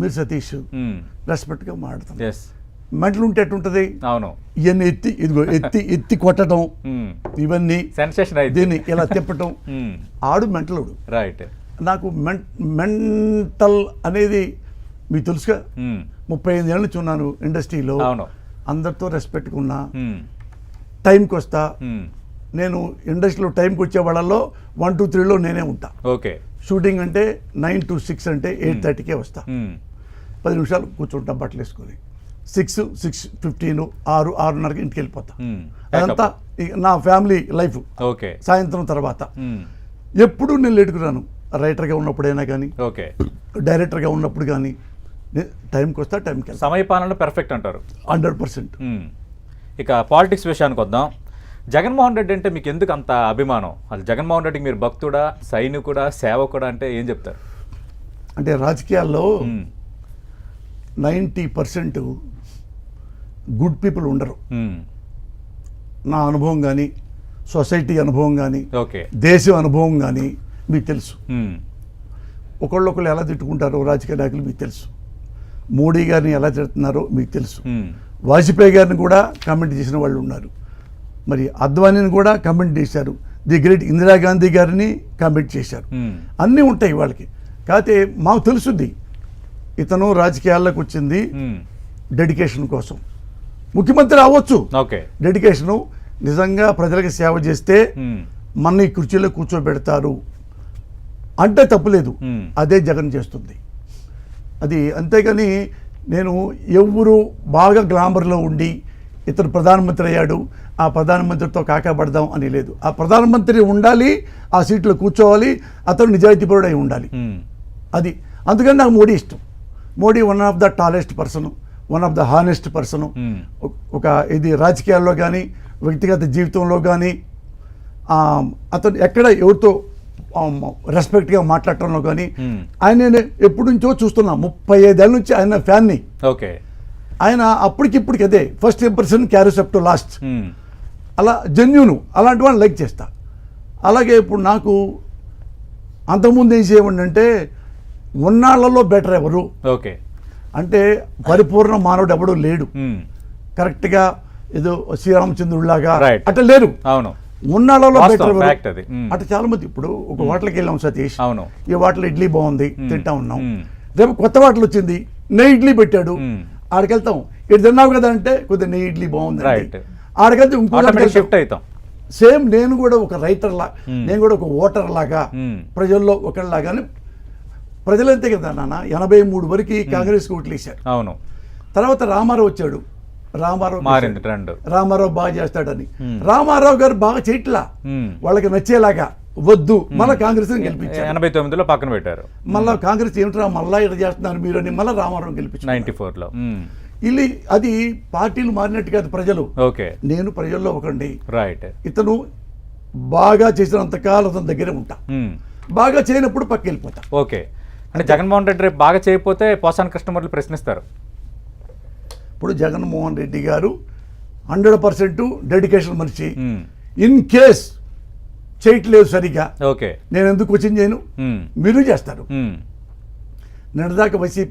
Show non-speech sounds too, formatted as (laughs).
మీరు సతీష్ రెస్పెక్ట్గా మాట్లాడతాం. Yes mental ఉంటే ఎట్టుంటది? అవును. ఇవన్నీ ఎత్తి ఇదిగో ఎత్తి (laughs) ఎత్తి కొట్టడం ఇవన్నీ సెన్సేషన్ దీన్ని ఇలా తిప్పటం. (laughs) ఆడు మెంటలుడు. రైట్ నాకు మెంటల్ అనేది మీకు తెలుసుగా ముప్పై ఐదు ఏళ్ళ నుంచి ఉన్నాను ఇండస్ట్రీలో. అవును. అందరితో రెస్పెక్ట్గా ఉన్నా. టైంకి వస్తా నేను ఇండస్ట్రీలో టైంకి వచ్చే వాళ్ళల్లో వన్ టూ త్రీలో నేనే ఉంటా. ఓకే. షూటింగ్ అంటే నైన్ టు సిక్స్ అంటే ఎయిట్ థర్టీకే వస్తా. పది నిమిషాలు కూర్చుంటా బట్టలు వేసుకొని. సిక్స్ సిక్స్ ఫిఫ్టీన్ ఆరు ఆరున్నరకి ఇంటికి వెళ్ళిపోతా. అదంతా నా ఫ్యామిలీ లైఫ్. ఓకే. సాయంత్రం తర్వాత. ఎప్పుడు నేను లేటుకురాను రైటర్గా ఉన్నప్పుడైనా కానీ ఓకే. డైరెక్టర్గా ఉన్నప్పుడు కానీ టైంకి వస్తా టైంకి వెళ్తా. సమయ పాలన పెర్ఫెక్ట్ అంటారు. Hundred percent. ఇక పాలిటిక్స్ విషయానికి వద్దాం. జగన్మోహన్ రెడ్డి అంటే మీకు ఎందుకు అంత అభిమానం అసలు జగన్మోహన్ రెడ్డికి మీరు భక్తుడా సైనికుడా సేవకుడా అంటే ఏం చెప్తారు అంటే రాజకీయాల్లో. నైంటీ పర్సెంట్ గుడ్ పీపుల్ ఉండరు. నా అనుభవం కానీ సొసైటీ అనుభవం కానీ ఓకే దేశం అనుభవం కానీ మీకు తెలుసు. ఒకళ్ళొకళ్ళు ఎలా తిట్టుకుంటారో రాజకీయ నాయకులు మీకు తెలుసు మోడీ గారిని ఎలా తిడుతున్నారో మీకు తెలుసు. వాజ్పేయి గారిని కూడా కామెంట్ చేసిన వాళ్ళు ఉన్నారు మరి అద్వానీని కూడా కామెంట్ చేశారు. ది గ్రేట్ ఇందిరాగాంధీ గారిని కామెంట్ చేశారు. మ్మ్. అన్నీ ఉంటాయి వాళ్ళకి. కాకపోతే మాకు తెలుసుద్ది ఇతను రాజకీయాల్లోకి వచ్చింది మ్మ్. డెడికేషన్ కోసం. ముఖ్యమంత్రి అవ్వచ్చు. ఓకే. డెడికేషను నిజంగా ప్రజలకు సేవ చేస్తే మ్మ్. మన ఈ కుర్చీలో కూర్చోబెడతారు. అంటే తప్పులేదు. అదే జగన్ చేస్తుంది. అది అంతేగాని నేను ఎవరు బాగా గ్లామర్లో ఉండి ఇతను ప్రధానమంత్రి అయ్యాడు ఆ ప్రధానమంత్రితో కాకాపడదాం అని లేదు. ఆ ప్రధానమంత్రి ఉండాలి ఆ సీట్లో కూర్చోవాలి అతను నిజాయితీపరుడు ఉండాలి. అది. అందుకని నాకు మోడీ ఇష్టం. Modi one of the tallest person one of the honest person. ఒక ఇది రాజకీయాల్లో కానీ వ్యక్తిగత జీవితంలో కానీ అతను ఎక్కడ ఎవరితో రెస్పెక్ట్గా మాట్లాడటంలో కానీ. ఆయన నేను ఎప్పటి నుంచో చూస్తున్నా. ముప్పై ఐదేళ్ళ నుంచి ఆయన ఫ్యాన్ని. ఓకే. ఆయన అప్పటికిప్పటికి అదే ఫస్ట్ ఇంప్రెషన్ క్యారిసెప్ట్ లాస్ట్. అలా జెన్యును అలాంటి వాళ్ళని లైక్ చేస్తా. అలాగే ఇప్పుడు నాకు అంతకుముందు ఏం చేయమండి అంటే ఉన్నాళ్ళలో బెటర్ ఎవరు? ఓకే. అంటే పరిపూర్ణ మానవుడు ఎవడు లేడు. కరెక్ట్గా ఏదో శ్రీరామచంద్రుడిలాగా. అట్లా లేరు. అవును. ఉన్నాళ్ళలో వాస్తవం, బెటర్. మ్మ్. అట్లా చాలా మంది ఇప్పుడు ఒక హోటల్కి వెళ్ళాం సతీష్. అవును. ఈ హోటల్ ఇడ్లీ బాగుంది తింటా ఉన్నాం. రేపు కొత్త హోటల్ వచ్చింది నెయ్యి ఇడ్లీ పెట్టాడు. మ్మ్. ఆడికి వెళ్తాం ఇటు తిన్నావు కదా అంటే కొద్దిగా నెయ్యి ఇడ్లీ బాగుంది. ఆడికెళ్తే ఇంకో ఆటోమేటిక్ షిఫ్ట్ అవుతాం సేమ్ నేను కూడా ఒక రైటర్ లా మ్మ్. నేను కూడా ఒక ఓటర్ లాగా మ్మ్. ప్రజల్లో ఒకళ్ళలాగానే ప్రజలు అంతే కదా నాన్న ఎనభై మూడు వరకు కాంగ్రెస్ ఓట్లు వేశారు అవును తర్వాత రామారావు వచ్చాడు రామారావు మారింది. ట్రెండ్ రామారావు బాగా చేస్తాడని. రామారావు గారు బాగా చేయట్లా. వాళ్ళకి నచ్చేలాగా వద్దు. మళ్ళీ కాంగ్రెస్ గెలిపించారు. ఎనభై తొమ్మిదిలో పక్కన పెట్టారు. మళ్ళా కాంగ్రెస్ ఏమిట్రా మళ్ళా ఇట్లా చేస్తున్నారు మీరు అని మళ్ళీ రామారావు గెలిపించారు. నైన్టీ ఫోర్లో. ఇల్లి అది పార్టీలు మారినట్టు కాదు ప్రజలు. ఓకే. నేను ప్రజల్లో ఒకండి రైట్. ఇతను బాగా చేసినంత కాలం అతని దగ్గరే ఉంటా. బాగా చేయనప్పుడు పక్క వెళ్ళిపోతా. ఓకే. అంటే జగన్మోహన్ రెడ్డి రేపు బాగా చేయకపోతే పోసాని కృష్ణమూర్తి ప్రశ్నిస్తారు. ఇప్పుడు జగన్మోహన్ రెడ్డి గారు హండ్రెడ్ పర్సెంట్ డెడికేషన్ మనిషి. ఇన్ కేస్ చేయట్లేదు సరిగా ఓకే నేను ఎందుకు క్వశ్చన్ చేయను. మీరు చేస్తారు. నిన్నదాకా వైసీపీ